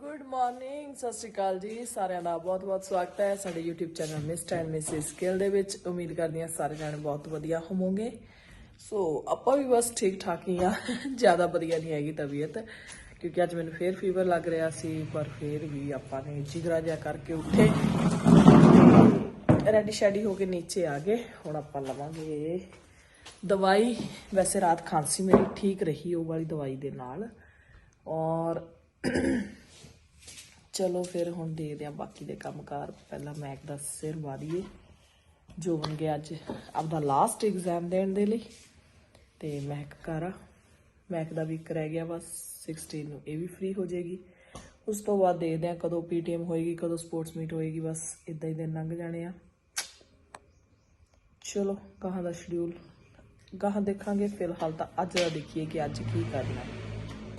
Good morning ਸਤਿ ਸ਼੍ਰੀ ਅਕਾਲ ਜੀ। ਸਾਰਿਆਂ ਦਾ ਬਹੁਤ-ਬਹੁਤ ਸਵਾਗਤ ਹੈ ਸਾਡੇ YouTube channel Mr and Mrs skill ਦੇ ਵਿੱਚ। ਉਮੀਦ ਕਰਦੀ ਹਾਂ ਸਾਰੇ ਜਾਣੇ ਬਹੁਤ ਵਧੀਆ ਹੋਵੋਗੇ। ਸੋ ਆਪਾਂ ਵੀ ਬਸ ਠੀਕ ਠਾਕ ਹੀ ਆ ਜ਼ਿਆਦਾ ਵਧੀਆ ਨਹੀਂ ਹੈਗੀ ਤਬੀਅਤ, ਕਿਉਂਕਿ ਅੱਜ ਮੈਨੂੰ ਫੇਰ ਫੀਵਰ ਲੱਗ ਰਿਹਾ ਸੀ, ਪਰ ਫੇਰ ਵੀ ਆਪਾਂ ਨੇ ਜਿਗਰਾ ਜਿਹਾ ਕਰਕੇ ਉੱਠੇ। ਰੈਡੀ ਸ਼ੈਡੀ ਹੋ ਕੇ ਨੀਚੇ ਆ ਗਏ। ਹੁਣ ਆਪਾਂ ਲਵਾਂਗੇ ਦਵਾਈ। ਵੈਸੇ ਰਾਤ ਖਾਂਸੀ ਮੇਰੀ ਠੀਕ ਰਹੀ ਉਹ ਵਾਲੀ ਦਵਾਈ ਦੇ ਨਾਲ। ਔਰ ਚਲੋ ਫਿਰ ਹੁਣ ਦੇਖਦੇ ਆ ਬਾਕੀ ਦੇ ਕੰਮਕਾਰ। ਪਹਿਲਾਂ ਮੈਕ ਦਾ ਸਿਰ ਵਾਰੀਏ। ਜੋ ਬਣ ਗਿਆ ਅੱਜ ਆਪਦਾ ਲਾਸਟ ਐਗਜ਼ਾਮ ਦੇਣ ਦੇ ਲਈ। ਤੇ ਮੈਕ ਕਰਾ ਮੈਕ ਦਾ ਵੀ ਇੱਕ ਰਹਿ ਗਿਆ ਬਸ। 16 ਨੂੰ ਇਹ ਵੀ ਫ੍ਰੀ ਹੋ ਜਾਏਗੀ। ਉਸ ਤੋਂ ਬਾਅਦ ਦੇਖਦੇ ਆ ਕਦੋਂ ਪੀਟੀਐਮ ਹੋਏਗੀ, ਕਦੋਂ ਸਪੋਰਟਸ ਮੀਟ ਹੋਏਗੀ। ਬਸ ਇਦਾਂ ਹੀ ਦਿਨ ਲੰਘ ਜਾਣੇ ਆ। ਚਲੋ ਕਹਾਂ ਦਾ ਸ਼ਡਿਊਲ ਗਾਹਾਂ ਦੇਖਾਂਗੇ। ਫਿਲਹਾਲ ਤਾਂ ਅੱਜ ਦਾ ਦੇਖੀਏ ਕਿ ਅੱਜ ਕੀ ਕਰਨਾ।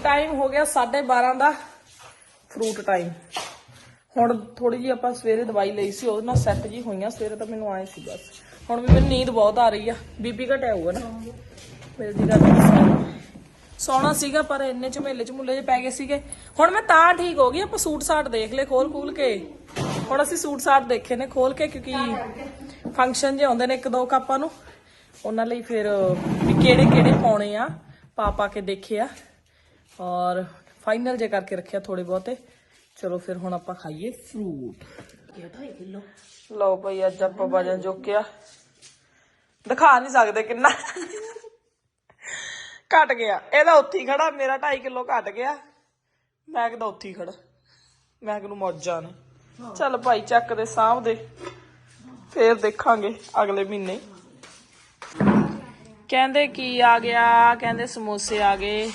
ਟਾਈਮ ਹੋ ਗਿਆ 12:30 ਦਾ। ਫਰੂਟ ਟਾਈਮ ਹੁਣ ਥੋੜੀ ਜੀ ਆਪਾਂ ਸਵੇਰੇ ਦਵਾਈ ਲਈ ਸੀ, ਉਹਦੇ ਨਾਲ ਸੈੱਟ ਜੀ ਹੋਈਆਂ, ਸਵੇਰੇ ਤਾਂ ਮੈਨੂੰ ਆਏ ਸੀ ਬਸ। ਹੁਣ ਵੀ ਮੈਨੂੰ ਨੀਂਦ ਬਹੁਤ ਆ ਰਹੀ ਆ ਬੀਬੀ ਘਟਿਆ ਹੋਊਗਾ ਨਾ। ਮੇਰੇ ਦੀ ਗੱਲ ਸੌਣਾ ਸੀਗਾ, ਪਰ ਇੰਨੇ ਝਮੇਲੇ ਝਮੁੱਲੇ ਜੇ ਪੈ ਗਏ ਸੀਗੇ। ਹੁਣ ਮੈਂ ਤਾਂ ਠੀਕ ਹੋ ਗਈ, ਆਪਾਂ ਸੂਟ ਸਾਟ ਦੇਖ ਲਏ ਖੋਲ ਖੂਲ ਕੇ। ਹੁਣ ਅਸੀਂ ਸੂਟ ਸਾਟ ਦੇਖੇ ਨੇ ਖੋਲ ਕੇ, ਕਿਉਂਕਿ ਫੰਕਸ਼ਨ ਜੇ ਆਉਂਦੇ ਨੇ ਇੱਕ ਦੋ ਕੱਪਾਂ ਨੂੰ, ਉਹਨਾਂ ਲਈ ਫਿਰ ਵੀ ਕਿਹੜੇ ਕਿਹੜੇ ਪਾਉਣੇ ਆ, ਪਾ ਪਾ ਕੇ ਦੇਖੇ ਆ। ਔਰ ਫਾਈਨਲ ਜੇ ਕਰਕੇ ਰੱਖਿਆ ਥੋੜੇ ਬਹੁਤੇ ਚਲੋ ਫਿਰ ਹੁਣ ਆਪਾਂ ਖਾਈਏ ਫਰੂਟ ਕਿਲੋ ਲਓ ਭਾਈ ਅੱਜ ਆਪਾਂ ਵਜਨ ਚੁੱਕਿਆ। ਦਿਖਾ ਨਹੀਂ ਸਕਦੇ ਕਿੰਨਾ। ਘਟ ਗਿਆ। ਇਹਦਾ ਉੱਥੇ ਖੜਾ। ਮੇਰਾ 2.5 ਕਿਲੋ ਘਟ ਗਿਆ। ਮੈਂ ਕਿਦਾ ਉੱਥੇ ਖੜਾ। ਮੈਂ ਕਿਨੂੰ ਮੌਜਾਂ ਨੇ। ਚੱਲ ਭਾਈ, ਚੱਕ ਦੇ ਸਾਂਭ ਫੇਰ ਦੇਖਾਂਗੇ ਅਗਲੇ ਮਹੀਨੇ। ਕਹਿੰਦੇ ਕੀ ਆ ਗਿਆ, ਕਹਿੰਦੇ ਸਮੋਸੇ ਆ ਗਏ।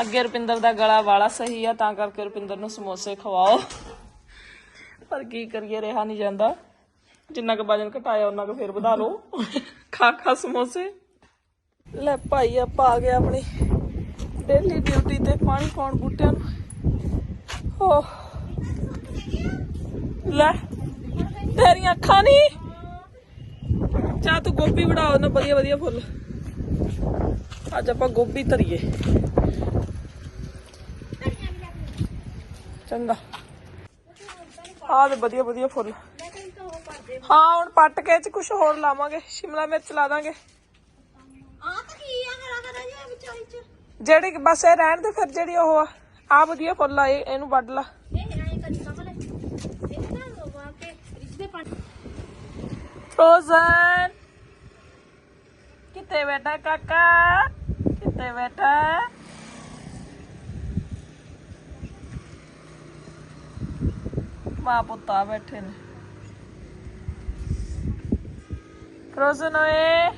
ਅੱਗੇ ਰੁਪਿੰਦਰ ਦਾ ਗਲਾ ਵਾਲਾ ਸਹੀ ਆ, ਤਾਂ ਕਰਕੇ ਰੁਪਿੰਦਰ ਨੂੰ ਸਮੋਸੇ ਖਵਾਓ। ਪਰ ਕੀ ਕਰੀਏ, ਰਿਹਾ ਨਹੀਂ ਜਾਂਦਾ। ਜਿੰਨਾ ਕੁ ਵਜਨ ਘਟਾਇਆ ਉਹਨਾਂ ਕੁ ਫੇਰ ਵਧਾ ਲਓ। ਖਾ ਖਾ ਸਮੋਸੇ। ਲੈ ਭਾਈ, ਆਪਾਂ ਆ ਗਏ ਆਪਣੀ ਡੇਲੀ ਡਿਊਟੀ ਤੇ ਪਾਣੀ ਪਾਉਣ ਬੂਟਿਆਂ ਨੂੰ। ਹੋ। ਲੈ, ਤੇਰੀਆਂ ਅੱਖਾਂ ਨਹੀਂ ਚਾਹ ਤੂੰ ਗੋਭੀ ਵੜਾਓ, ਨਾ ਵਧੀਆ ਵਧੀਆ ਫੁੱਲ। ਅੱਜ ਆਪਾਂ ਗੋਭੀ ਧਰੀਏ। ਚੰਗਾ। ਆਹ ਤੇ ਵਧੀਆ ਵਧੀਆ ਫੁੱਲ। ਹਾਂ, ਹੁਣ ਪੱਟ ਕੇ ਚ ਕੁਝ ਹੋਰ ਲਾਵਾਂਗੇ। ਸ਼ਿਮਲਾ ਮਿਰਚ ਲਾ ਦਾਂਗੇ। ਜਿਹੜੀ ਬਸ ਇਹ ਰਹਿਣ ਦੇ ਫਿਰ ਜਿਹੜੀ ਉਹ ਆ। ਆ ਵਧੀਆ ਫੁੱਲ ਆ ਇਹਨੂੰ ਵੱਢ ਲਾ। ਫਰੋਜ਼ਨ ਕਿੱਥੇ ਬੈਠਾ ਕਾਕਾ? ਕਿੱਥੇ ਬੈਠਾ? ਮਾਂ ਪੁੱਤਾ ਬੈਠੇ ਨੇ। ਫਰੋਜ਼ਨ ਓਏ।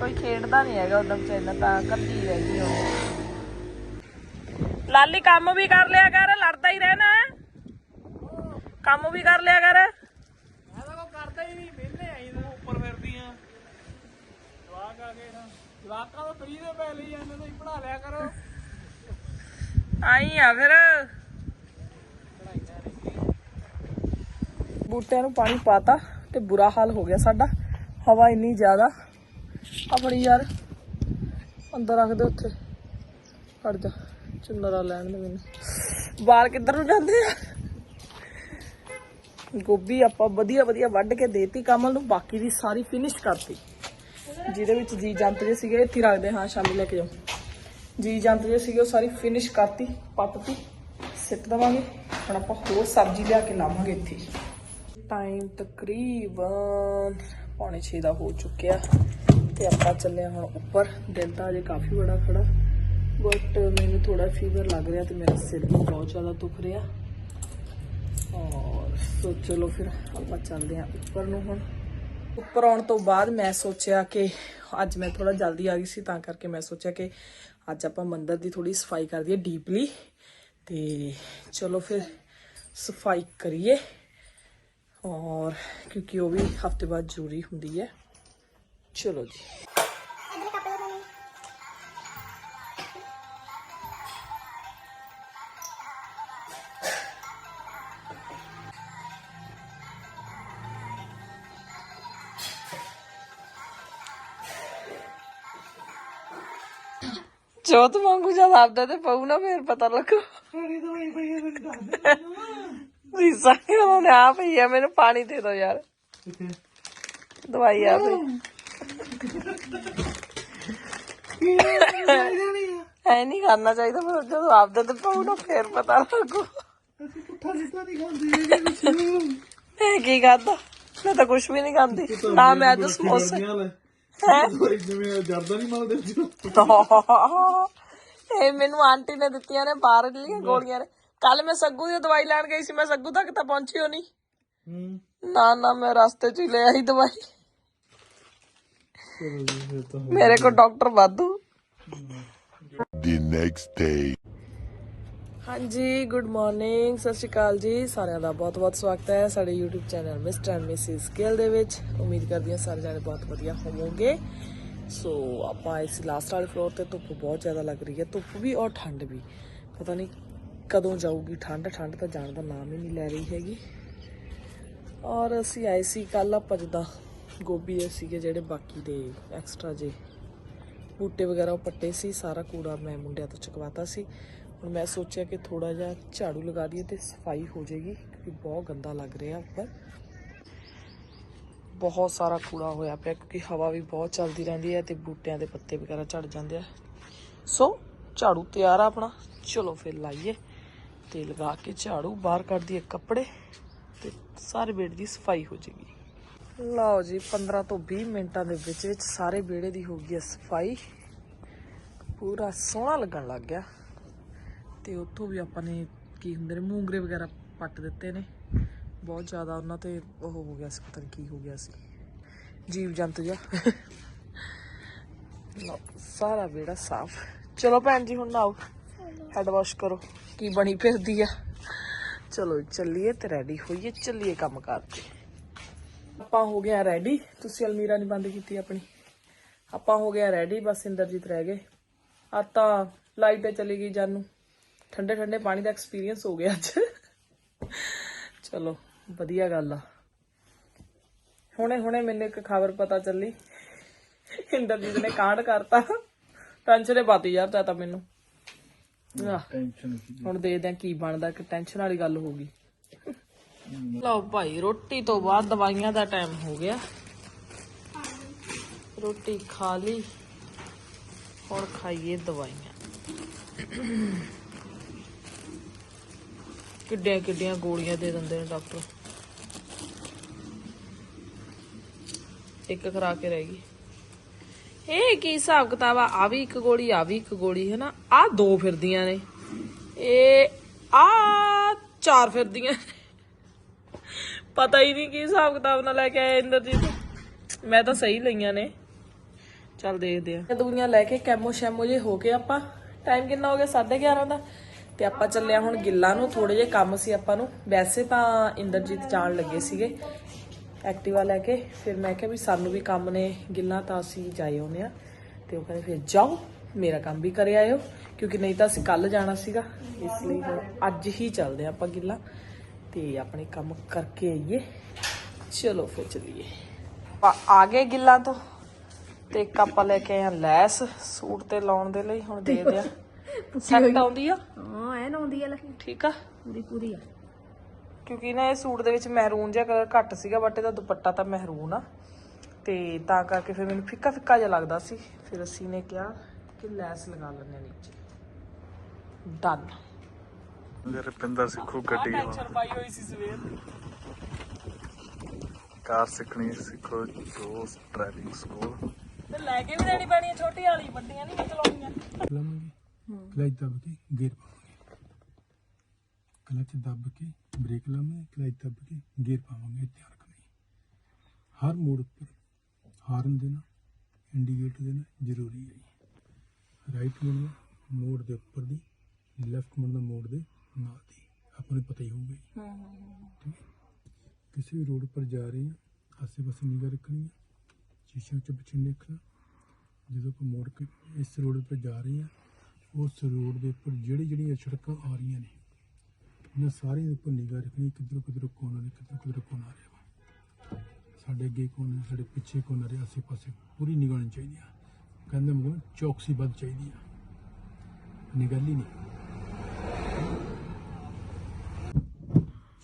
ਕੋਈ ਖੇਡਦਾ ਨਹੀਂ ਹੈਗਾ ਉਦੋਂ ਵਿਚਾਰਾ ਤਾਂ ਕੱਲੀ ਰਹਿ ਗਈ ਹੁਣ ਲਾਲੀ, ਕੰਮ ਵੀ ਕਰ ਲਿਆ ਕਰ, ਲੜਦਾ ਹੀ ਰਹਿਣਾ। ਕੰਮ ਵੀ ਕਰ ਲਿਆ ਕਰ। ਮੈਂ ਤਾਂ ਕੋਈ ਕਰਦਾ ਹੀ ਨਹੀਂ ਵਿਹਲੇ ਆਈ ਤੂੰ ਉੱਪਰ ਫਿਰਦੀਆਂ ਜਵਾਕ ਆ ਗਏ ਨਾ ਜਵਾਕਾਂ ਤੋਂ ਫਰੀ ਦੇ ਪੈ ਲਈ ਜਾਂਦੇ ਤੁਸੀਂ ਪੜਾ ਲਿਆ ਕਰੋ। ਆਈ ਆ ਫਿਰ। ਬੂਟਿਆਂ ਨੂੰ ਪਾਣੀ ਪਾਤਾ ਤੇ ਬੁਰਾ ਹਾਲ ਹੋ ਗਿਆ ਸਾਡਾ। ਹਵਾ ਇੰਨੀ ਜ਼ਿਆਦਾ। ਆਪਣੀ ਯਾਰ। ਅੰਦਰ ਰੱਖ ਦੇ ਉੱਥੇ। ਖੜ ਜਾ। ਚੁੰਨਰਾ ਲੈਣ ਦੇ ਮੈਨੂੰ। ਵਾਲ ਕਿੱਧਰ ਨੂੰ ਜਾਂਦੇ ਆ? ਗੋਭੀ ਆਪਾਂ ਵਧੀਆ ਵਧੀਆ ਵੱਢ ਕੇ ਦੇਤੀ ਕਮਲ ਨੂੰ, ਬਾਕੀ ਦੀ ਸਾਰੀ ਫਿਨਿਸ਼ ਕਰਤੀ। ਜਿਹਦੇ ਵਿੱਚ ਜੀ ਜੰਤ ਜੇ ਸੀਗੇ, ਇੱਥੇ ਰੱਖਦੇ ਹਾਂ, ਸ਼ਾਮੀ ਲੈ ਕੇ ਜਾਓ। ਜੀ ਜੰਤ ਜੇ ਸੀਗੇ, ਉਹ ਸਾਰੀ ਫਿਨਿਸ਼ ਕਰਤੀ ਪੱਟਤੀ ਸਿੱਟ ਦਵਾਂਗੇ। ਹੁਣ ਆਪਾਂ ਹੋਰ ਸਬਜ਼ੀ ਲਿਆ ਕੇ ਲਾਵਾਂਗੇ ਇੱਥੇ। ਟਾਈਮ ਤਕਰੀਬਨ ਪੌਣੇ 6 ਦਾ ਹੋ ਚੁੱਕਿਆ। ਤੇ ਆਪਾਂ ਚੱਲੇ ਹਾਂ ਹੁਣ ਉੱਪਰ। ਦਿਲ ਤਾਂ ਅਜੇ ਕਾਫੀ ਬੜਾ ਖੜਾ। ਬਟ ਮੈਨੂੰ ਥੋੜਾ ਫੀਵਰ ਲੱਗ ਰਿਹਾ ਤੇ ਮੇਰਾ ਸਿਰ ਵੀ ਬਹੁਤ ਜ਼ਿਆਦਾ ਦੁਖ ਰਿਹਾ। ਔਰ ਸੋ ਚਲੋ ਫਿਰ ਆਪਾਂ ਚੱਲਦੇ ਹਾਂ ਉੱਪਰ ਨੂੰ ਹੁਣ। ਉੱਪਰ ਆਉਣ ਤੋਂ ਬਾਅਦ ਮੈਂ ਸੋਚਿਆ ਕਿ ਅੱਜ ਮੈਂ ਥੋੜਾ ਜਲਦੀ ਆ ਗਈ ਸੀ, ਤਾਂ ਕਰਕੇ ਮੈਂ ਸੋਚਿਆ ਕਿ ਅੱਜ ਆਪਾਂ ਮੰਦਰ ਦੀ ਥੋੜੀ ਸਫ਼ਾਈ ਕਰ ਦਈਏ ਡੀਪਲੀ ਤੇ ਚਲੋ ਫਿਰ ਸਫ਼ਾਈ ਕਰੀਏ। ਔਰ ਕਿਉਂਕਿ ਉਹ ਵੀ ਹਫ਼ਤੇ ਬਾਅਦ ਜ਼ਰੂਰੀ ਹੁੰਦੀ ਹੈ। ਚਲੋ ਜੀ। ਜੋਤ ਵਾਂਗੂ ਜਦ ਆਪਦਾ ਤੇ ਪਊ ਨਾ ਫੇਰ ਪਤਾ ਲੱਗੂ। ਕਿਹੜੀ ਦਵਾਈ ਪਈ ਹੈ ਦੱਸ ਦੇ। ਆ ਪਈ ਆ ਮੈਨੂੰ ਪਾਣੀ ਦੇ ਦਿਓ ਯਾਰ। ਕਿੱਥੇ? ਦਵਾਈ ਆ ਪਈ ਐ ਨਹੀਂ ਕਰਨਾ ਚਾਹੀਦਾ ਪਰ ਜਦੋਂ ਆਪਦਾ ਤੇ ਪਊ ਨਾ ਫੇਰ ਪਤਾ ਲੱਗੂ। ਅਸੀਂ ਪੁੱਠਾ ਸਿੱਧਾ ਨਹੀਂ ਖਾਂਦੇ ਹੈਗੇ ਕੁਛ ਨਹੀਂ। ਇਹ ਕੀ ਖਾਦਾ ਮੈਂ ਤਾਂ ਕੁਝ ਵੀ ਨਹੀਂ ਖਾਂਦੀ। ਨਾ ਮੈਂ ਤਾਂ ਸਮੋਸੇ। ਜਿਵੇਂ ਜਰਦਾ ਨਹੀਂ ਮਲਦੇ ਸੀ ਇਹ ਮੈਨੂੰ ਆਂਟੀ ਨੇ ਦਿੱਤੀਆਂ ਨੇ ਬਾਹਰ ਲੀਆਂ ਗੋਲੀਆਂ ਨੇ। ਕੱਲ ਮੈਂ ਸੱਗੂ ਦੀ ਦਵਾਈ ਲੈਣ ਗਈ ਸੀ ਮੈਂ ਸੱਗੂ ਤੱਕ ਤਾਂ ਪਹੁੰਚੀ ਹੋ ਨਹੀਂ। ਹੂੰ। ਨਾ ਨਾ ਮੈਂ ਰਸਤੇ 'ਚ ਹੀ ਲੈ ਆਈ ਦਵਾਈ। ਮੇਰੇ ਕੋਲ ਡਾਕਟਰ ਵਾਧੂ। the next day. ਹਾਂਜੀ ਗੁੱਡ ਮਾਰਨਿੰਗ ਸਤਿ ਸ਼੍ਰੀ ਅਕਾਲ ਜੀ। ਸਾਰਿਆਂ ਦਾ ਬਹੁਤ-ਬਹੁਤ ਸਵਾਗਤ ਹੈ ਸਾਡੇ YouTube channel Mr and Mrs Gill ਦੇ ਵਿੱਚ। ਉਮੀਦ ਕਰਦੀ ਹਾਂ ਸਾਰੇ ਜਾਣੇ ਬਹੁਤ ਵਧੀਆ ਹੋਵੋਗੇ। ਸੋ ਆਪਾਂ ਇਸ ਲਾਸਟ ਵਾਲੇ ਫਲੋਰ ਤੇ ਧੁੱਪ ਬਹੁਤ ਜ਼ਿਆਦਾ ਲੱਗ ਰਹੀ ਹੈ। ਧੁੱਪ ਵੀ ਔਰ ਠੰਡ ਵੀ। ਪਤਾ ਨਹੀਂ ਕਦੋਂ ਜਾਊਗੀ ਠੰਡ। ਠੰਡ ਤਾਂ ਜਾਣ ਦਾ ਨਾਮ ਹੀ ਨਹੀਂ ਲੈ ਰਹੀ ਹੈਗੀ। ਔਰ ਅਸੀਂ ਆਏ ਸੀ ਕੱਲ ਆਪਾਂ ਜਿੱਦਾਂ ਗੋਭੀ ਦੇ ਸੀਗੇ ਜਿਹੜੇ ਬਾਕੀ ਦੇ ਐਕਸਟਰਾ ਜੇ। ਬੂਟੇ ਵਗੈਰਾ ਉਹ ਪੱਟੇ ਸੀ। ਸਾਰਾ ਕੂੜਾ ਮੈਂ ਮੁੰਡਿਆਂ ਤੋਂ ਚੁਕਵਾਤਾ ਸੀ। ਹੁਣ ਮੈਂ ਸੋਚਿਆ ਕਿ ਥੋੜਾ ਜਿਹਾ ਝਾੜੂ ਲਗਾ ਦਈਏ ਤੇ ਸਫ਼ਾਈ ਹੋ ਜਾਏਗੀ, ਕਿਉਂਕਿ ਬਹੁਤ ਗੰਦਾ ਲੱਗ ਰਿਹਾ ਉੱਪਰ। ਬਹੁਤ ਸਾਰਾ ਕੂੜਾ ਹੋਇਆ ਪਿਆ, ਕਿਉਂਕਿ ਹਵਾ ਵੀ ਬਹੁਤ ਚੱਲਦੀ ਰਹਿੰਦੀ ਹੈ ਤੇ ਬੂਟਿਆਂ ਦੇ ਪੱਤੇ ਵਗੈਰਾ ਝੜ ਜਾਂਦੇ ਆ। ਸੋ ਝਾੜੂ ਤਿਆਰ ਆ ਆਪਣਾ, ਚਲੋ ਫਿਰ ਲਾਈਏ ਤੇ ਲਗਾ ਕੇ ਝਾੜੂ, ਬਾਹਰ ਕੱਢ ਦਈਏ ਕੱਪੜੇ ਤੇ ਸਾਰੇ ਬੇੜ ਦੀ ਸਫ਼ਾਈ ਹੋ ਜਾਏਗੀ। ਲਓ ਜੀ 15 ਤੋਂ 20 ਮਿੰਟਾਂ ਦੇ ਵਿੱਚ ਵਿੱਚ ਸਾਰੇ ਵਿਹੜੇ ਦੀ ਹੋ ਗਈ ਹੈ ਸਫ਼ਾਈ। ਪੂਰਾ ਸੋਹਣਾ ਲੱਗਣ ਲੱਗ ਗਿਆ। ਤੇ ਉੱਥੋਂ ਵੀ ਆਪਾਂ ਨੇ ਕੀ ਹੁੰਦੇ ਨੇ, ਮੂੰਗਰੇ ਵਗੈਰਾ ਪੱਟ ਦਿੱਤੇ ਨੇ। ਬਹੁਤ ਜ਼ਿਆਦਾ ਉਹਨਾਂ ਤੇ ਉਹ ਹੋ ਗਿਆ ਸੀ, ਪਤਾ ਨਹੀਂ ਕੀ ਹੋ ਗਿਆ ਸੀ। ਜੀਵ ਜੰਤੂ ਜਿਹਾ। ਲਓ, ਸਾਰਾ ਵਿਹੜਾ ਸਾਫ਼। ਚਲੋ ਭੈਣ ਜੀ, ਹੁਣ ਨਾਓ। ਹੈਡ ਵਾਸ਼ ਕਰੋ। ਕੀ ਬਣੀ ਫਿਰਦੀ ਆ? ਚਲੋ ਚੱਲੀਏ ਤੇ ਰੈਡੀ ਹੋਈਏ, ਚੱਲੀਏ ਕੰਮ ਕਰਦੇ ਆਪਾਂ ਹੋ ਗਿਆ ਰੈਡੀ ਤੁਸੀਂ ਅਲਮੀਰਾ ਨਹੀਂ ਬੰਦ ਕੀਤੀ ਆਪਣੀ। ਆਪਾਂ ਹੋ ਗਿਆ ਰੈਡੀ ਬਸ ਇੰਦਰਜੀਤ ਰਹਿ ਗਏ। ਆ ਤਾਂ ਲਾਈਟ ਚਲੀ ਗਈ ਜਾਨੂੰ। ਠੰਡੇ ਠੰਡੇ ਪਾਣੀ ਦਾ ਐਕਸਪੀਰੀਅੰਸ ਹੋ ਗਿਆ ਅੱਜ। ਚਲੋ ਵਧੀਆ ਗੱਲ ਆ। ਹੁਣੇ ਹੁਣੇ ਮੈਨੂੰ ਇੱਕ ਖਬਰ ਪਤਾ ਚੱਲੀ। ਇੰਦਰਜੀਤ ਨੇ ਕਾਂਡ ਕਰਤਾ। ਟੈਨਸ਼ਨ ਪਾਤੀ ਯਾਰ ਤਾਂ ਮੈਨੂੰ। ਟੈਨਸ਼ਨ ਹੁਣ ਦੇਖਦੇ ਆ ਕੀ ਬਣਦਾ ਕਿ ਟੈਨਸ਼ਨ ਵਾਲੀ ਗੱਲ ਹੋ ਗਈ। ਲਓ ਭਾਈ ਰੋਟੀ ਤੋਂ ਬਾਅਦ ਦਵਾਈਆਂ ਦਾ ਟਾਈਮ ਹੋ ਗਿਆ। ਰੋਟੀ ਖਾ ਲਈ ਹੁਣ ਖਾਈਏ ਦਵਾਈਆਂ। ਕਿੱਡੀਆਂ ਕਿੱਡੀਆਂ ਗੋਲੀਆਂ ਦੇ ਦਿੰਦੇ ਨੇ ਡਾਕਟਰ। ਇੱਕ ਖਰਾ ਕੇ ਰਹਿ ਗਈ। ਇਹ ਕੀ ਹਿਸਾਬ ਕਿਤਾਬ ਆ? ਆ ਵੀ ਇੱਕ ਗੋਲੀ, ਆ ਵੀ ਇੱਕ ਗੋਲੀ ਹੈ ਨਾ ਆ ਦੋ ਫਿਰਦੀਆਂ ਨੇ। ਇਹ ਆ ਚਾਰ ਫਿਰਦੀਆਂ ਪਤਾ ਹੀ ਨਹੀਂ ਕੀ ਹਿਸਾਬ ਕਿਤਾਬ ਨਾਲ ਲੈ ਕੇ ਆਇਆ ਇੰਦਰਜੀਤ। ਮੈਂ ਤਾਂ ਸਹੀ ਲਈਆਂ ਨੇ। ਚੱਲ ਦੇਖਦੇ ਆ। ਦੁਨੀਆਂ ਲੈ ਕੇ ਕੈਮੋ ਸ਼ੈਮੋ ਜੇ ਹੋ ਕੇ ਆਪਾਂ। ਟਾਈਮ ਕਿੰਨਾ ਹੋ ਗਿਆ? 11:30 ਦਾ। ਤੇ ਆਪਾਂ ਚੱਲਿਆ ਹੁਣ ਗਿੱਲਾ ਨੂੰ ਥੋੜੇ ਜੇ ਕੰਮ ਸੀ ਆਪਾਂ ਨੂੰ। ਵੈਸੇ ਤਾਂ ਇੰਦਰਜੀਤ ਜਾਣ ਲੱਗੇ ਸੀਗੇ ਐਕਟਿਵਾ ਲੈ ਕੇ। ਫਿਰ ਮੈਂ ਕਿਹਾ ਵੀ ਸਾਨੂੰ ਵੀ ਕੰਮ ਨੇ ਗਿੱਲਾ ਤਾਂ ਅਸੀਂ ਜਾਏ ਆਉਨੇ ਆ ਤੇ ਉਹ ਕਹਿੰਦੇ ਫਿਰ ਜਾਓ ਮੇਰਾ ਕੰਮ ਵੀ ਕਰੇ ਆਇਓ ਕਿਉਂਕਿ ਨਹੀਂ ਤਾਂ ਅਸੀਂ ਕੱਲ ਜਾਣਾ ਸੀਗਾ। ਇਸ ਲਈ ਹੁਣ ਅੱਜ ਹੀ ਚੱਲਦੇ ਆ ਆਪਾਂ ਗਿੱਲਾ। ਤੇ ਆਪਣੇ ਕੰਮ ਕਰਕੇ ਆਈਏ। ਚਲੋ ਫਿਰ ਚੱਲੀਏ। ਆ ਗਏ ਗਿੱਲਾ ਤੋਂ। ਤੇ ਇੱਕ ਆਪਾਂ ਲੈ ਕੇ ਆਏ ਆ ਲੈਸ ਸੂਟ ਤੇ ਲਾਉਣ ਦੇ ਲਈ ਹੁਣ ਦੇਖਦੇ ਆ ਸੈੱਟ ਆਉਂਦੀ ਆ? ਹਾਂ ਐਨ ਆਉਂਦੀ ਆ ਲੈ। ਠੀਕ ਆ। ਪੂਰੀ ਪੂਰੀ ਆ। ਕਿਉਂਕਿ ਨਾ ਇਹ ਸੂਟ ਦੇ ਵਿੱਚ ਮਹਿਰੂਨ ਜਿਹਾ ਕਲਰ ਘੱਟ ਸੀਗਾ ਬਟ ਇਹਦਾ ਦੁਪੱਟਾ ਤਾਂ ਮਹਿਰੂਨ ਆ। ਤੇ ਤਾਂ ਕਰਕੇ ਫਿਰ ਮੈਨੂੰ ਫਿੱਕਾ ਫਿੱਕਾ ਜਿਹਾ ਲੱਗਦਾ ਸੀ। ਫਿਰ ਅਸੀਂ ਨੇ ਕਿਹਾ ਕਿ ਲੈਸ ਲਗਾ ਲੈਂਦੇ ਹਾਂ ਨੀਚੇ। ਡਨ ਰੁਪਿੰਦਰ ਸਿੱਖੋ ਗੱਡੀ ਟੈਨਸ਼ਨ ਪਾਈ ਹੋਈ ਸੀ ਸਵੇਰ ਦੀ। ਕਾਰ ਸਿੱਖਣੀ ਸਿੱਖੋ ਜੋ ਡਰਾਈਵਿੰਗ ਸਕੂਲ ਤੇ ਲੈ ਕੇ ਵੀ ਦੇਣੀ ਪੈਣੀ ਛੋਟੀ ਵਾਲੀ ਵੱਡੀਆਂ ਨਹੀਂ ਚਲਾਉਣੀਆਂ। ਕਲਚ ਦੱਬ ਕੇ ਗੇਅਰ ਪਾਵਾਂਗੇ। ਕਲਚ ਦੱਬ ਕੇ ਬ੍ਰੇਕ ਲਾਵਾਂਗੇ ਕਲਚ ਦੱਬ ਕੇ ਗੇਅਰ ਪਾਵਾਂਗੇ ਧਿਆਨ ਰੱਖਣਾ। ਹਰ ਮੋੜ ਉੱਪਰ ਹਾਰਨ ਦੇਣਾ ਇੰਡੀਕੇਟਰ ਦੇਣਾ ਜ਼ਰੂਰੀ ਹੈ ਰਾਈਟ ਮੁੜਨਾ ਮੋੜ ਦੇ ਉੱਪਰ ਦੀ ਲੈਫਟ ਮੁੜਨਾ ਮੋੜ ਦੇ ਨਾਲ ਦੀ ਆਪਾਂ ਨੂੰ ਪਤਾ ਹੀ ਹੋਊਗਾ ਠੀਕ ਹੈ ਕਿਸੇ ਵੀ ਰੋਡ ਪਰ ਜਾ ਰਹੇ ਹਾਂ ਆਸੇ ਪਾਸੇ ਨਿਗਾਹ ਰੱਖਣੀ ਹੈ ਸ਼ੀਸ਼ਿਆਂ ਚ ਪਿੱਛੇ ਦੇਖਣਾ ਜਦੋਂ ਆਪਾਂ ਮੋੜ ਕੇ ਇਸ ਰੋਡ ਉੱਪਰ ਜਾ ਰਹੇ ਹਾਂ ਉਸ ਰੋਡ ਦੇ ਉੱਪਰ ਜਿਹੜੀ ਜਿਹੜੀਆਂ ਸੜਕਾਂ ਆ ਰਹੀਆਂ ਨੇ ਇਹਨਾਂ ਸਾਰੀਆਂ ਦੇ ਉੱਪਰ ਨਿਗਾਹ ਰੱਖਣੀ ਕਿੱਧਰੋਂ ਕਿੱਧਰੋਂ ਕੋਣ ਆ ਰਿਹਾ ਕਿੱਧਰੋਂ ਕੋਣ ਆ ਰਿਹਾ ਸਾਡੇ ਅੱਗੇ ਕੋਣ ਹੈ ਸਾਡੇ ਪਿੱਛੇ ਕੋਣ ਆ ਆਸੇ ਪਾਸੇ ਪੂਰੀ ਨਿਗਾਹ ਹੋਣੀ ਚਾਹੀਦੀ ਆ। ਕਹਿੰਦੇ ਮਗਰ ਚੌਕਸੀ ਵੱਧ ਚਾਹੀਦੀ ਆ। ਨਿਗਾਹ ਨਹੀਂ।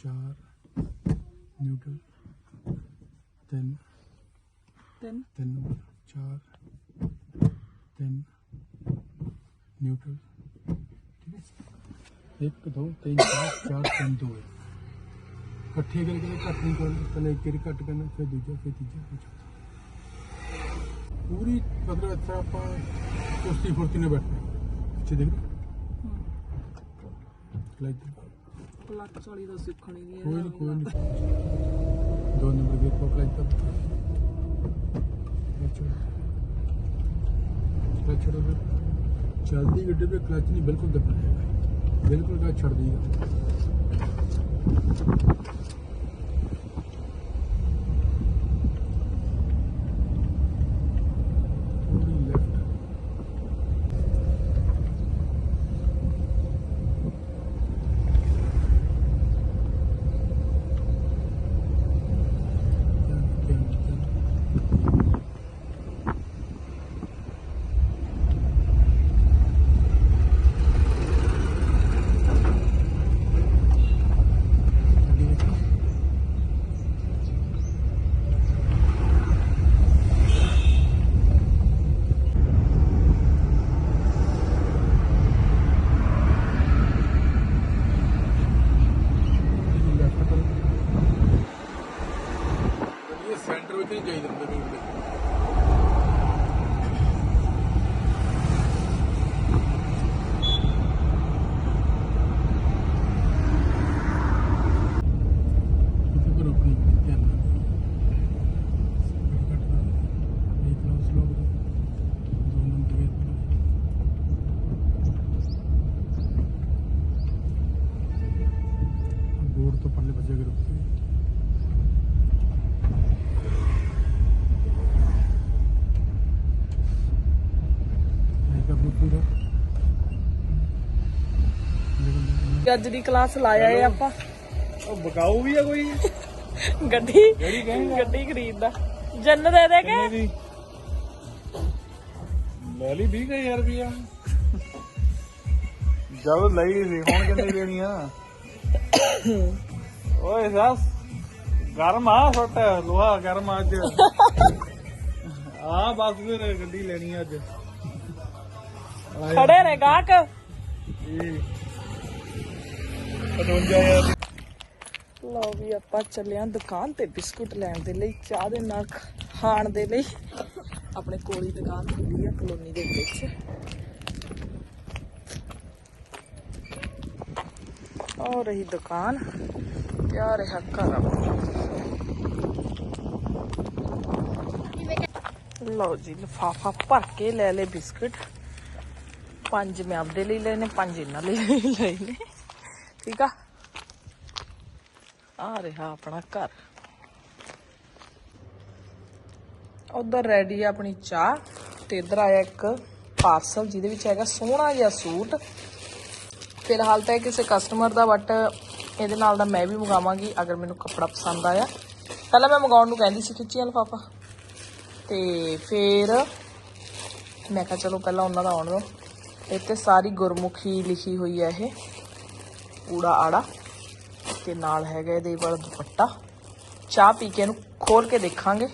ਚਾਰ ਨਿਊਟਨ 3 3 3 4 3 न्यूट्रल ठीक है एक दो तीन चार चार तीन दो है इकट्ठे करके घट नहीं करना पहले एक बार घट करना फिर दूजा फिर तीजा फिर चौथा पूरी मतलब इस तरह आप कुश्ती फुर्ती ने बैठना पीछे देख ਲੱਤ ਚਾਲੀ ਦਾ ਸਿੱਖਣੀ ਨਹੀਂ ਕੋਈ ਨਹੀਂ ਕੋਈ ਨਹੀਂ ਦੋ ਨੰਬਰ ਗੇਟ ਕੋਲ ਕਲੈਕ ਕਰ ਅੱਛਾ ਅੱਛਾ ਫਿਰ। ਚੱਲਦੀ ਗੱਡੀ ਤੇ ਕਲਚ ਨਹੀਂ ਬਿਲਕੁਲ ਦੱਬਣਾ ਹੈ ਬਿਲਕੁਲ ਕਲਚ ਛੱਡ ਦੇਗਾ ਥੋੜੀ ਲੈਫਟ ਲੈਫਟ ਕਰੋ ਇਹ ਸੈਂਟਰ ਵਿੱਚ ਨਹੀਂ ਚਾਹੀਦਾ ਹੁੰਦਾ ਰੋਡ ਦੇ ਇੱਥੇ ਪਰ ਰੁਕਣੀ ਧਿਆਨ ਨਾਲ ਸਪੀਡ ਘੱਟ ਕਰੋ ਦੇਖ ਲਓ ਸਲੋ ਕਰੋ ਦੋ ਮਿੰਟ ਵੇਟ ਕਰੋ ਬੋਰਡ ਤੋਂ ਪਰਲੇ ਪਾਸੇ ਅਗਰ ਰੁਕੋ ਇੱਕ ਆਪਣੀ ਪੂਰਾ ਅੱਜ ਦੀ ਕਲਾਸ ਲਾਇਆ ਏ ਆਪਾਂ। ਉਹ ਬਕਾਊ ਵੀ ਆ ਕੋਈ? ਗੱਡੀ ਗੱਡੀ ਖਰੀਦਦਾ। ਜੰਨ ਦੇ ਦੇ ਕੇ। ਦੀ? ਲੈ ਲਈ 20000 ਰੁਪਇਆ ਜਦ ਲਈ ਸੀ ਹੁਣ ਕਿੰਨੇ ਦੇਣੀ ਆ? ਓਏ ਸੱਸ ਗਰਮ ਆ ਫਟ ਲੋਹਾ ਗਰਮ ਆ ਅੱਜ। ਆ ਬਸ ਫਿਰ ਗੱਡੀ ਲੈਣੀ ਆ ਅੱਜ। ਖੜੇ ਨੇ ਗਾਹਕ। ਇਹ 55000 ਲਓ ਵੀ ਆਪਾਂ ਚੱਲੇ ਆਂ ਦੁਕਾਨ ਤੇ ਬਿਸਕੁਟ ਲੈਣ ਦੇ ਲਈ, ਚਾਹ ਦੇ ਨਾਲ ਖਾਣ ਦੇ ਲਈ। ਆਪਣੇ ਕੋਲ ਹੀ ਦੁਕਾਨ ਖੁੱਲੀ ਆ, ਕਲੋਨੀ ਦੇ ਵਿੱਚ। ਔਰ ਰਹੀ ਦੁਕਾਨ ਤੇ ਆ ਰਿਹਾ ਘਰ ਆਪਣਾ। ਲਓ ਜੀ, ਲਫਾਫਾ ਭਰ ਕੇ ਲੈ ਲੈ ਬਿਸਕੁਟ। ਪੰਜ ਮੈਂ ਆਪਦੇ ਲਈ ਲਏ ਨੇ, ਪੰਜ ਇਹਨਾਂ ਲਈ ਲਏ ਠੀਕ ਆ? ਆ ਰਿਹਾ ਆਪਣਾ ਘਰ। ਉਧਰ ਰੈਡੀ ਆ ਆਪਣੀ ਚਾਹ ਤੇ ਇਧਰ ਆਇਆ ਇੱਕ ਪਾਰਸਲ ਜਿਹਦੇ ਵਿੱਚ ਹੈਗਾ ਸੋਹਣਾ ਜਿਹਾ ਸੂਟ। ਫਿਲਹਾਲ ਤਾਂ ਇਹ ਕਿਸੇ ਕਸਟਮਰ ਦਾ ਬਟ ਇਹਦੇ ਨਾਲ ਦਾ ਮੈਂ ਵੀ ਮੰਗਾਵਾਂਗੀ ਅਗਰ ਮੈਨੂੰ ਕੱਪੜਾ ਪਸੰਦ ਆਇਆ। ਪਹਿਲਾਂ ਮੈਂ ਮੰਗਾਉਣ ਨੂੰ ਕਹਿੰਦੀ ਸੀ ਖਿੱਚੀਆਂ ਲਫਾਫਾ। ਤੇ ਫਿਰ ਮੈਂ ਕਿਹਾ ਚਲੋ ਪਹਿਲਾਂ ਉਹਨਾਂ ਦਾ ਆਉਣ ਦੋ ਇੱਥੇ ਸਾਰੀ ਗੁਰਮੁਖੀ ਲਿਖੀ ਹੋਈ ਹੈ ਇਹ। ਊੜਾ ਆੜਾ ਤੇ ਨਾਲ ਹੈਗਾ ਇਹਦੇ ਵਾਲਾ ਦੁਪੱਟਾ। ਚਾਹ ਪੀ ਕੇ ਇਹਨੂੰ ਖੋਲ ਕੇ ਦੇਖਾਂਗੇ,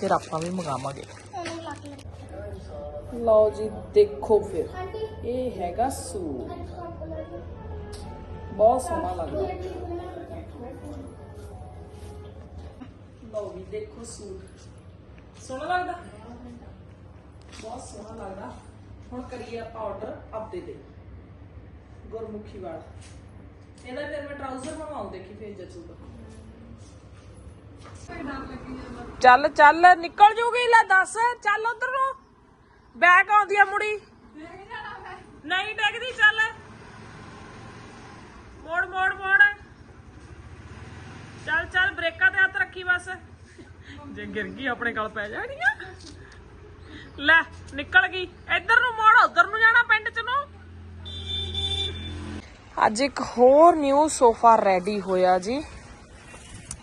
ਫਿਰ ਆਪਾਂ ਵੀ ਮੰਗਾਵਾਂਗੇ। ਲਓ ਜੀ, ਦੇਖੋ ਫਿਰ। ਇਹ ਹੈਗਾ ਸੂਟ। ਬਹੁਤ ਸੋਹਣਾ ਲੱਗਦਾ ਲਓ ਵੀ ਦੇਖੋ ਸੂਟ। ਸੋਹਣਾ ਲੱਗਦਾ? ਬਹੁਤ ਸੋਹਣਾ ਲੱਗਦਾ। ਹੁਣ ਕਰੀਏ ਆਪਾਂ ਆਰਡਰ ਆਪਦੇ ਲਈ ਗੁਰਮੁਖੀ ਵਾਲਾ। ਇਹਦਾ ਫਿਰ ਮੈਂ ਟਰਾਊਜ਼ਰ ਬਣਵਾਉਂ ਦੇਖੀ ਫੇਰ ਜਚੂਗਾ ਚੱਲ ਚੱਲ, ਨਿਕਲ ਜੂਗੀ, ਲੈ ਦੱਸ, ਚੱਲ ਉਧਰ ਨੂੰ। ਬੈਕ ਆਉਂਦੀ ਆ ਮੁੜੀ। ਨਹੀਂ ਡੈਗਦੀ, ਚੱਲ। ਮੋੜ ਮੋੜ ਮੋੜ। ਚੱਲ ਚੱਲ, ਬ੍ਰੇਕਾਂ ਤੇ ਹੱਥ ਰੱਖੀ ਬਸ। ਜੇ ਗਿਰ ਗਈ, ਆਪਣੇ ਗਲ ਪੈ ਜਾਣੀ ਆ ਲੈ, ਨਿਕਲ ਗਈ। ਇੱਧਰ ਨੂੰ ਮੋੜ, ਉਧਰ ਨੂੰ ਜਾਣਾ ਪਿੰਡ ਚ ਨੂੰ। ਅੱਜ ਇੱਕ ਹੋਰ ਨਿਊ ਸੋਫਾ ਰੈਡੀ ਹੋਇਆ ਜੀ।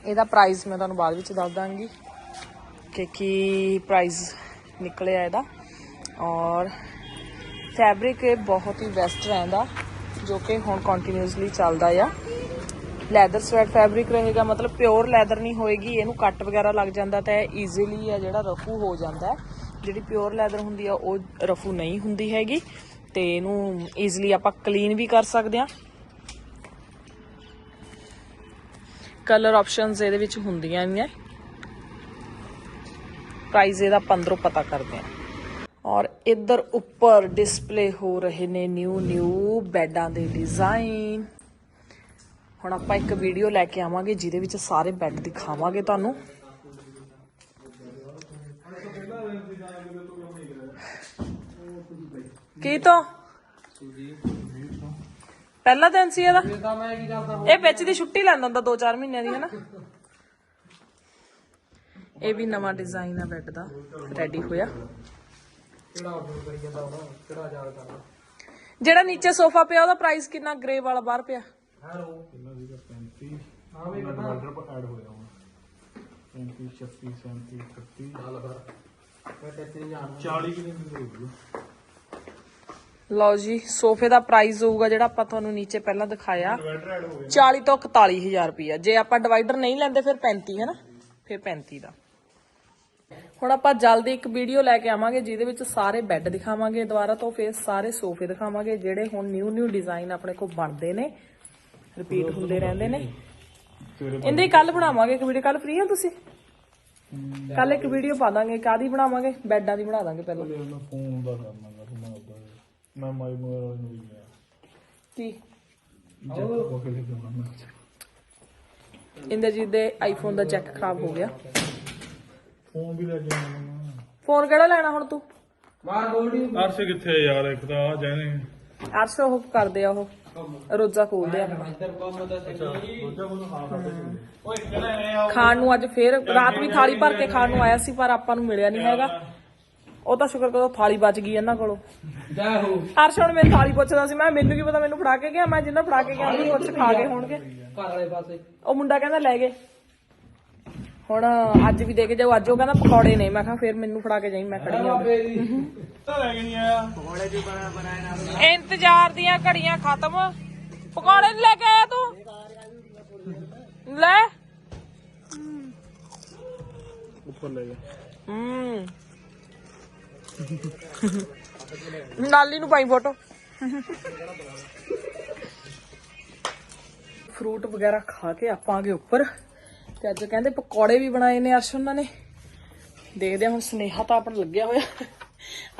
ਇਹਦਾ ਪ੍ਰਾਈਸ ਮੈਂ ਤੁਹਾਨੂੰ ਬਾਅਦ ਵਿੱਚ ਦੱਸ ਦਾਂਗੀ ਕਿ ਕੀ ਪ੍ਰਾਈਸ ਨਿਕਲਿਆ ਇਹਦਾ। ਔਰ ਫੈਬਰਿਕ ਇਹ ਬਹੁਤ ਹੀ ਬੈਸਟ ਰਹਿੰਦਾ, ਜੋ ਕਿ ਹੁਣ ਕੰਟੀਨਿਊਸਲੀ ਚੱਲਦਾ ਆ। ਲੈਦਰ ਸਵੈਟ ਫੈਬਰਿਕ ਰਹੇਗਾ, ਮਤਲਬ ਪਿਓਰ ਲੈਦਰ ਨਹੀਂ ਹੋਏਗੀ, ਇਹਨੂੰ ਕੱਟ ਵਗੈਰਾ ਲੱਗ ਜਾਂਦਾ ਤਾਂ ਈਜ਼ੀਲੀ ਆ, ਜਿਹੜਾ ਰਫੂ ਹੋ ਜਾਂਦਾ ਜਿਹੜੀ ਪਿਓਰ ਲੈਦਰ ਹੁੰਦੀ ਆ, ਉਹ ਰਫੂ ਨਹੀਂ ਹੁੰਦੀ ਹੈਗੀ, ਤੇ ਇਹਨੂੰ ਈਜ਼ੀਲੀ ਆਪਾਂ ਕਲੀਨ ਵੀ ਕਰ ਸਕਦੇ ਆ ਕਲਰ ਆਪਸ਼ਨਸ ਇਹਦੇ ਵਿੱਚ ਹੁੰਦੀਆਂ ਨੇ ਪ੍ਰਾਈਸ ਇਹਦਾ 15 ਪਤਾ ਕਰਦੇ ਆ। ਔਰ ਇੱਧਰ ਉੱਪਰ ਡਿਸਪਲੇ ਹੋ ਰਹੇ ਨੇ ਨਿਊ ਨਿਊ ਬੈੱਡਾਂ ਦੇ ਡਿਜ਼ਾਈਨ ਹੁਣ ਆਪਾਂ ਇੱਕ ਵੀਡੀਓ ਲੈ ਕੇ ਆਵਾਂਗੇ, ਜਿਹਦੇ ਵਿੱਚ ਸਾਰੇ ਬੈੱਡ ਦਿਖਾਵਾਂਗੇ ਤੁਹਾਨੂੰ। ਕੀ ਤੋਂ? ਪਹਿਲਾ ਦਿਨ ਸੀ ਇਹਦਾ। ਇਹ ਵਿੱਚ ਦੀ ਛੁੱਟੀ ਲੈਂਦਾ ਹੁੰਦਾ 2-4 ਮਹੀਨਿਆਂ ਦੀ ਹਨਾ? ਇਹ ਵੀ ਨਵਾਂ ਡਿਜ਼ਾਈਨ ਆ ਬੈੱਡ ਦਾ ਰੈਡੀ ਹੋਇਆ। ਜਿਹੜਾ ਨੀਚੇ ਸੋਫਾ ਪਿਆ ਉਹਦਾ ਪ੍ਰਾਈਸ ਕਿੰਨਾ ਗ੍ਰੇ ਵਾਲਾ ਬਾਹਰ ਪਿਆ? ਡਿਵਾਈਡਰ ਪਰ ਐਡ ਹੋਇਆ ਹੁਣ। 35 36 37 38 40 ਕਿੰਨੇ ਦੀ ਹੋਊਗੀ ਲਓ ਜੀ ਸੋਫੇ ਦਾ ਪ੍ਰਾਈਸ ਹੋਊਗਾ ਜਿਹੜਾ ਆਪਾਂ ਤੁਹਾਨੂੰ ਨੀਚੇ ਪਹਿਲਾਂ ਦਿਖਾਇਆ। 40 ਤੋਂ 41000 ਰੁਪਇਆ। ਜੇ ਆਪਾਂ ਡਿਵਾਈਡਰ ਨਹੀਂ ਲੈਂਦੇ ਫਿਰ 35 ਹੈ ਨਾ ਫਿਰ 35 ਦਾ। ਹੁਣ ਆਪਾਂ ਜਲਦੀ ਇੱਕ ਵੀਡੀਓ ਲੈ ਕੇ ਆਵਾਂਗੇ ਜਿਹਦੇ ਵਿੱਚ ਸਾਰੇ ਬੈੱਡ ਦਿਖਾਵਾਂਗੇ ਦੁਬਾਰਾ ਤੋਂ ਫਿਰ ਸਾਰੇ ਸੋਫੇ ਦਿਖਾਵਾਂਗੇ ਜਿਹੜੇ ਹੁਣ ਨਿਊ ਨਿਊ ਡਿਜ਼ਾਈਨ ਆਪਣੇ ਕੋਲ ਬਣਦੇ ਨੇ। ਰਿਪੀਟ ਹੁੰਦੇ ਰਹਿੰਦੇ ਨੇ। ਇਹਦੇ ਕੱਲ ਬਣਾਵਾਂਗੇ ਇੱਕ ਵੀਡੀਓ ਕੱਲ ਫ੍ਰੀ ਹੋ ਤੁਸੀਂ? ਕੱਲ ਇੱਕ ਵੀਡੀਓ ਪਾ ਦਾਂਗੇ। ਕਾਦੀ ਬਣਾਵਾਂਗੇ? ਬੈੱਡਾਂ ਦੀ ਬਣਾ ਦਾਂਗੇ ਪਹਿਲਾਂ। ਮੈਂ ਫੋਨ ਦਾ ਕਰਨਾ ਗਾ। ਮੈਂ ਮਾਈ ਮੋਬਾਈਲ ਨੂੰ ਵੀ ਗਿਆ ਕੀ? ਜੱਟ ਕੋ ਕੇ ਲਿਖਣਾ ਮੈਂ। ਇੰਦਰਜੀਤ ਦੇ ਆਈਫੋਨ ਦਾ ਜੈਕ ਖਰਾਬ ਹੋ ਗਿਆ। ਫੋਨ ਵੀ ਲੈ ਕੇ ਆਉਣਾ ਫੋਨ ਕਿਹੜਾ ਲੈਣਾ ਹੁਣ ਤੂੰ? ਅਰਸ਼ ਕਿੱਥੇ ਯਾਰ ਇੱਕ ਤਾਂ ਆ ਜਾਣੇ। ਅਰਸ਼ ਉਹ ਕਰਦੇ ਆ ਉਹ। ਰੋਜ਼ਾ ਖੋਲਦੇ ਆ। ਖਾਣ ਨੂੰ ਅੱਜ ਫੇਰ ਰਾਤ ਵੀ ਥਾਲੀ ਭਰ ਕੇ ਖਾਣ ਨੂੰ ਆਇਆ ਸੀ ਪਰ ਆਪਾਂ ਨੂੰ ਮਿਲਿਆ ਨਹੀਂ ਹੈਗਾ। ਉਹ ਤਾਂ ਸ਼ੁਕਰ ਕਰੋ ਥਾਲੀ ਬਚ ਗਈ ਇਹਨਾਂ ਕੋਲੋਂ। ਜੈ ਹੋ। ਅਰਸ਼ ਹੁਣ ਮੇਰੀ ਥਾਲੀ ਪੁੱਛਦਾ ਸੀ ਮੈਂ ਮੈਨੂੰ ਕੀ ਪਤਾ ਮੈਨੂੰ ਫੜਾ ਕੇ ਗਿਆ ਮੈਂ ਜਿੰਨਾ ਫੜਾ ਕੇ ਗਿਆ ਉਹਨੂੰ ਕੁਝ ਖਾ ਗਏ ਹੋਣਗੇ। ਘਰ ਵਾਲੇ ਪਾਸੇ। ਉਹ ਮੁੰਡਾ ਕਹਿੰਦਾ ਲੈ ਗਏ। ਹੁਣ ਅੱਜ ਵੀ ਦੇ ਕੇ ਜਾਓ ਅੱਜ ਉਹ ਕਹਿੰਦਾ ਪਕੌੜੇ ਨੇ ਮੈਂ ਕਿਹਾ ਫੇਰ ਮੈਨੂੰ ਫੜਾ ਕੇ ਜਾਈ ਮੈਂ ਖੜੀ ਹਾਂ। ਤਾਂ ਲੈ ਕੇ ਨਹੀਂ ਆਇਆ। ਇੰਤਜ਼ਾਰ ਦੀਆਂ ਘੜੀਆਂ ਖਤਮ। ਪਕੌੜੇ ਨੀ ਲੈ ਕੇ ਆਇਆ ਤੂੰ? ਲੈ। ਉੱਪਰ ਲੈ ਗਿਆ ਹੂੰ। ਨਾਲੀ ਨੂੰ ਪਾਈ ਫੋਟੋ। ਫਰੂਟ ਵਗੈਰਾ ਖਾ ਕੇ ਆਪਾਂ ਆ ਉੱਪਰ। ਤੇ ਅੱਜ ਕਹਿੰਦੇ ਪਕੌੜੇ ਵੀ ਬਣਾਏ ਨੇ ਅਰਸ਼ ਉਹਨਾਂ ਨੇ। ਦੇਖਦੇ ਹਾਂ, ਹੁਣ ਸੁਨੇਹਾ ਤਾਂ ਆਪਣ ਲੱਗਿਆ ਹੋਇਆ।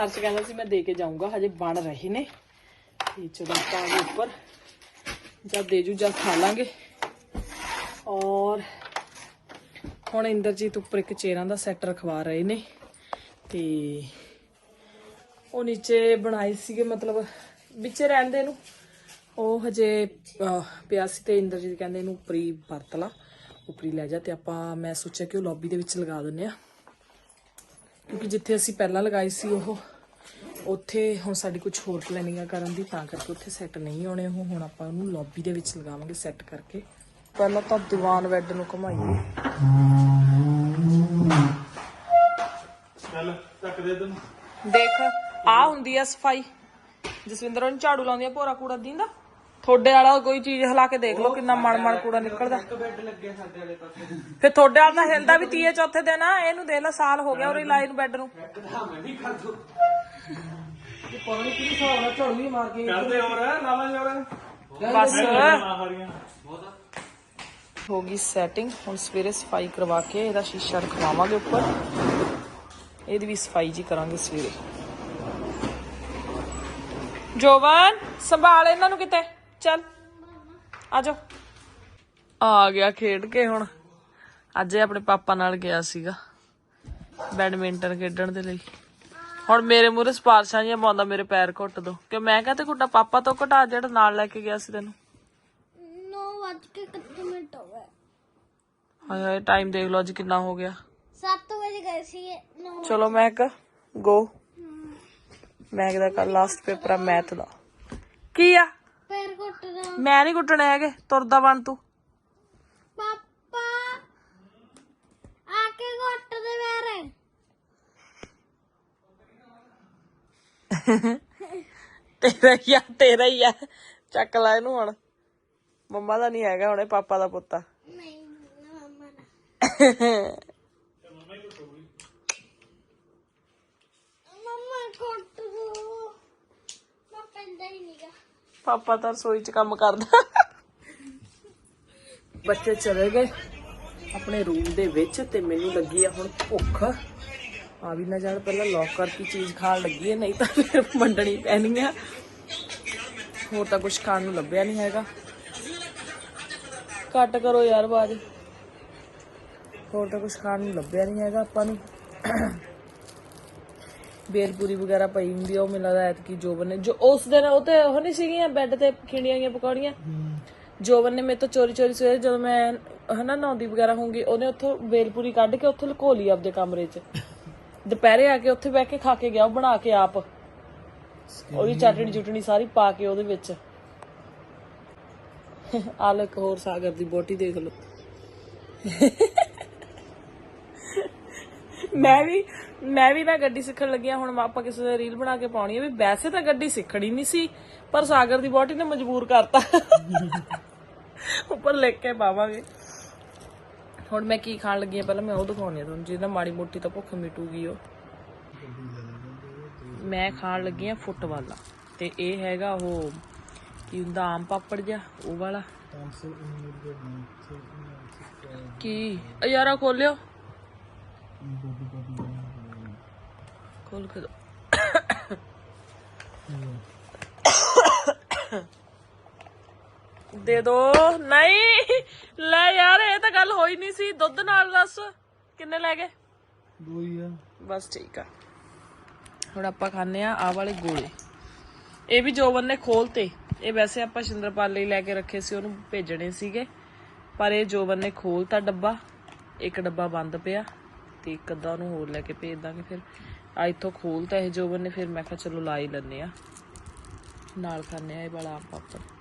ਅਰਸ਼ ਕਹਿੰਦਾ ਸੀ ਮੈਂ ਦੇ ਕੇ ਜਾਊਂਗਾ, ਹਜੇ ਬਣ ਰਹੇ ਨੇ। ਤੇ ਚਲੋ ਆਪਾਂ ਆ ਗਏ ਉੱਪਰ। ਜਦ ਦੇਜੂ ਜਦ ਖਾ ਲਾਂਗੇ। ਔਰ ਹੁਣ ਇੰਦਰਜੀਤ ਉੱਪਰ ਇੱਕ ਚੇਅਰਾਂ ਦਾ ਸੈੱਟ ਰਖਵਾ ਰਹੇ ਨੇ। ਤੇ ਉਹ ਨੀਚੇ ਬਣਾਏ ਸੀਗੇ ਮਤਲਬ ਵਿੱਚੇ ਰਹਿੰਦੇ ਨੂੰ। ਉਹ ਹਜੇ ਪਿਆ ਸੀ ਤੇ ਇੰਦਰਜੀਤ ਕਹਿੰਦੇ ਇਹਨੂੰ ਉੱਪਰੀ ਵਰਤ ਲਾ ਉੱਪਰੀ ਲੈ ਜਾ ਤੇ ਆਪਾਂ ਮੈਂ ਸੋਚਿਆ ਕਿ ਉਹ ਲੌਬੀ ਦੇ ਵਿੱਚ ਲਗਾ ਦਿੰਨੇ ਆ ਕਿਉਂਕਿ ਜਿੱਥੇ ਅਸੀਂ ਪਹਿਲਾਂ ਲਗਾਈ ਸੀ ਉਹ ਉੱਥੇ ਹੁਣ ਸਾਡੀ ਕੁਝ ਹੋਰ ਪਲੈਨਿੰਗ ਕਰਨ ਦੀ ਤਾਂ ਕਰਕੇ ਉੱਥੇ ਸੈੱਟ ਨਹੀਂ ਹੋਣੇ ਉਹ। ਹੁਣ ਆਪਾਂ ਉਹਨੂੰ ਲੌਬੀ ਦੇ ਵਿੱਚ ਲਗਾਵਾਂਗੇ ਸੈੱਟ ਕਰਕੇ। ਪਹਿਲਾਂ ਤਾਂ ਦੀਵਾਨ ਬੈੱਡ ਨੂੰ ਘੁਮਾਈਏ। ਚੱਲ ਟੱਕ ਦੇ ਤੈਨੂੰ ਦੇਖ। ਆ ਹੁੰਦੀ ਆ ਸਫ਼ਾਈ। ਜਸਵਿੰਦਰ ਉਹਨੂੰ ਝਾੜੂ ਲਾਉਂਦੀ ਆ ਭੋਰਾ ਕੂੜਾ ਦਿੰਦਾ। ਤੁਹਾਡੇ ਵਾਲਾ ਕੋਈ ਚੀਜ਼ ਹਿਲਾ ਕੇ ਦੇਖ ਲਓ ਕਿੰਨਾ ਮਣ ਮਣ ਕੂੜਾ ਨਿਕਲਦਾ। ਫਿਰ ਤੁਹਾਡੇ ਵਾਲਾ ਤਾਂ ਹਿਲਦਾ ਵੀ ਤੀਏ ਚੌਥੇ ਦਿਨ ਆ ਇਹਨੂੰ ਦੇਖ ਲੈ ਸਾਲ ਹੋ ਗਿਆ ਉਹਦੀ ਲਾਈ ਨੂੰ ਬੈੱਡ ਨੂੰ। ਕਰਦੇ ਹੋਰ ਲਾਲਾ ਜੋਰ। ਬਸ। ਹਾਰੀਆਂ ਹੋ ਗਈ ਸੈਟਿੰਗ ਹੁਣ ਸਵੇਰੇ ਸਫ਼ਾਈ ਕਰਵਾ ਕੇ ਇਹਦਾ ਸ਼ੀਸ਼ਾ ਰਖਵਾਵਾਂਗੇ ਉੱਪਰ। ਇਹਦੀ ਵੀ ਸਫ਼ਾਈ ਜੀ ਕਰਾਂਗੇ ਸਵੇਰੇ। ਜੋਵਨ ਸੰਭਾਲ ਇਹਨਾਂ ਨੂੰ ਕਿਤੇ। ਚੱਲ। ਆ ਆ ਗਿਆ ਖੇਡ ਕੇ ਹੁਣ। ਅੱਜ ਇਹ ਆਪਣੇ ਪਾਪਾ ਨਾਲ ਗਿਆ ਸੀਗਾ। ਬੈਡਮਿੰਟਨ ਖੇਡਣ ਦੇ ਲਈ। ਹੁਣ ਮੇਰੇ ਮੂਹਰੇ ਸਪਾਰਸ਼ਾਂ ਜਿਹੀਆਂ ਪਾਉਂਦਾ ਮੇਰੇ ਪੈਰ ਘੁੱਟ ਦੋ। ਕਿ ਮੈਂ ਕਹਤੇ ਘੁੱਟਾ ਪਾਪਾ ਤੋਂ ਘਟਾ ਜਿਹੜਾ ਨਾਲ ਲੈ ਕੇ ਗਿਆ ਸੀ ਤੈਨੂੰ? 9 ਵੱਜ ਕੇ ਕਿੰਨੇ ਮਿੰਟ ਹੋ ਗਏ। ਹਾਏ ਹਾਏ ਟਾਈਮ ਦੇਖ ਲਓ ਅੱਜ ਕਿੰਨਾ ਹੋ ਗਿਆ। 7 ਵਜੇ ਗਏ ਸੀ 9 ਚਲੋ ਮੈਕ ਗੋ ਮੈਕ ਦਾ ਕੱਲ ਲਾਸਟ ਪੇਪਰ ਆ ਮੈਥ ਦਾ। ਕੀ ਆ? ਪੈਰ ਘੁੱਟਦਾ। ਮੈਂ ਨਹੀਂ ਕੁੱਟਣੇ ਹੈਗੇ ਤੁਰਦਾ ਬਣ ਤੂੰ। ਪਾਪਾ ਆ ਕੇ ਘੁੱਟ ਦੇ ਪੈਰ। ਤੇਰਾ ਹੀ ਆ? ਤੇਰਾ ਹੀ ਆ। ਚੱਕ ਲੈ ਇਹਨੂੰ ਹੁਣ। ਮੰਮਾ ਦਾ ਨਹੀਂ ਹੈਗਾ ਹੁਣੇ ਪਾਪਾ ਦਾ ਪੁੱਤ ਆ। ਨਹੀਂ ਮਮਾ ਨਾ ਮਮਾ ਕੋਟ ਹੀ ਨਹੀਂਗਾ ਪਾਪਾ ਤਾਂ ਰਸੋਈ 'ਚ ਕੰਮ ਕਰਦਾ। ਬੱਚੇ ਚਲੇ ਗਏ ਆਪਣੇ ਰੂਮ ਦੇ ਵਿੱਚ ਤੇ ਮੈਨੂੰ ਲੱਗੀ ਆ ਹੁਣ ਭੁੱਖ। ਆ ਵੀ ਨਾ ਜਾਣ ਪਹਿਲਾਂ ਲੌਕ ਕਰਕੇ ਚੀਜ਼ ਖਾਣ ਲੱਗੀ ਹੈ ਨਹੀਂ ਤਾਂ ਫਿਰ ਵੰਡਣੀ ਪੈਣੀ ਆ। ਹੋਰ ਤਾਂ ਕੁਝ ਖਾਣ ਨੂੰ ਲੱਭਿਆ ਨਹੀਂ ਹੈਗਾ। ਕੱਟ ਕਰੋ ਯਾਰ ਆਵਾਜ਼। ਹੋਰ ਤਾਂ ਕੁਝ ਖਾਣ ਨੂੰ ਲੱਭਿਆ ਨਹੀਂ ਹੈਗਾ ਆਪਾਂ ਨੂੰ। ਬੇਲਪੂਰੀ ਵਗੈਰਾ ਪਈ ਹੁੰਦੀ ਆ ਉਹ ਮੈਨੂੰ ਲੱਗਦਾ ਐਤਕੀ ਜੋਬਨ ਨੇ। ਜੋ ਉਸ ਦਿਨ ਉਹ ਤੇ ਉਹ ਨਹੀਂ ਸੀਗੀਆਂ ਬੈੱਡ ਤੇ ਖਿੰਡੀਆਂ ਗਈਆਂ ਪਕੌੜੀਆਂ? ਜੋਬਨ ਨੇ ਮੇਰੇ ਤੋਂ ਚੋਰੀ ਚੋਰੀ ਸਵੇਰੇ ਜਦੋਂ ਮੈਂ ਹਨਾ ਨਹਾਉਂਦੀ ਵਗੈਰਾ ਹੋਊਂਗੀ ਉਹਨੇ ਉੱਥੋਂ ਬੇਲਪੂਰੀ ਕੱਢ ਕੇ ਉੱਥੇ ਲੁਕੋ ਲਈ ਆਪਦੇ ਕਮਰੇ 'ਚ। ਦੁਪਹਿਰੇ ਆ ਕੇ ਉੱਥੇ ਬਹਿ ਕੇ ਖਾ ਕੇ ਗਿਆ ਉਹ ਬਣਾ ਕੇ ਆਪ। ਉਹਦੀ ਚਟਣੀ ਚੁਟਣੀ ਸਾਰੀ ਪਾ ਕੇ ਉਹਦੇ ਵਿੱਚ। ਆ ਲੋ ਇੱਕ ਹੋਰ ਸਾਗਰ ਦੀ ਬੋਟੀ ਦੇਖ ਲਓ। ਮੈਂ ਵੀ ਮੈਂ ਵੀ ਨਾ ਗੱਡੀ ਸਿੱਖਣ ਲੱਗੀ ਹਾਂ ਹੁਣ ਆਪਾਂ ਕਿਸੇ ਦੇ ਰੀਲ ਬਣਾ ਕੇ ਪਾਉਣੀ ਹੈ ਵੀ ਵੈਸੇ ਤਾਂ ਗੱਡੀ ਸਿੱਖਣੀ ਨਹੀਂ ਸੀ ਪਰ ਸਾਗਰ ਦੀ ਬੋਟੀ ਨੇ ਮਜਬੂਰ ਕਰਤਾ। ਉੱਪਰ ਲਿਖ ਕੇ ਪਾਵਾਂਗੇ। ਹੁਣ ਮੈਂ ਕੀ ਖਾਣ ਲੱਗੀ ਹਾਂ ਪਹਿਲਾਂ ਮੈਂ ਉਹ ਦਿਖਾਉਣੀ ਆ ਤੁਹਾਨੂੰ ਜਿਹਦਾ ਮਾੜੀ ਮੋਟੀ ਤਾਂ ਭੁੱਖ ਮਿਟੂਗੀ ਉਹ। ਮੈਂ ਖਾਣ ਲੱਗੀ ਹਾਂ ਫੁੱਟ ਵਾਲਾ ਤੇ ਇਹ ਹੈਗਾ ਉਹ ਕੀ ਹੁੰਦਾ ਆਮ ਪਾਪੜ ਜਿਹਾ ਉਹ ਵਾਲਾ। ਕੀ? ਯਾਰਾ ਖੋਲਿਓ ਖੋਲ ਕੇ ਦੋ ਦੇ। ਦੋ ਨਹੀਂ। ਲੈ ਯਾਰ ਇਹ ਤਾਂ ਗੱਲ ਹੋਈ ਨਹੀਂ ਸੀ। ਦੁੱਧ ਨਾਲ ਦੱਸ। ਕਿੰਨੇ ਲੈ ਗਏ? ਦੋ ਹੀ ਆ। ਬਸ ਠੀਕ ਆ। ਹੁਣ ਆਪਾਂ ਖਾਣੇ ਆ ਆ ਵਾਲੇ ਗੋਲੇ। ਇਹ ਵੀ ਜੋਬਨ ਨੇ ਖੋਲਤੇ। ਇਹ ਵੈਸੇ ਆਪਾਂ ਸ਼ਿੰਦਰਪਾਲ ਲਈ ਲੈ ਕੇ ਰੱਖੇ ਸੀ ਉਹਨੂੰ ਭੇਜਣੇ ਸੀਗੇ। ਪਰ ਇਹ ਜੋਬਨ ਨੇ ਖੋਲਤਾ ਡੱਬਾ। ਇੱਕ ਡੱਬਾ ਬੰਦ ਪਿਆ। ਤੇ ਇੱਕ ਅੱਧਾ ਉਹਨੂੰ ਹੋਰ ਲੈ ਕੇ ਭੇਜ ਦਾਂਗੇ ਫਿਰ। ਆ ਇੱਥੋਂ ਖੋਲਤਾ ਇਹ ਜੋਬਨ ਨੇ, ਫਿਰ ਮੈਂ ਕਿਹਾ ਚਲੋ ਲਾ ਹੀ ਲੈਨੇ ਆ। ਨਾਲ ਖਾਣੇ ਆ ਇਹ ਵਾਲਾ ਆਪ ਪਾਪੜ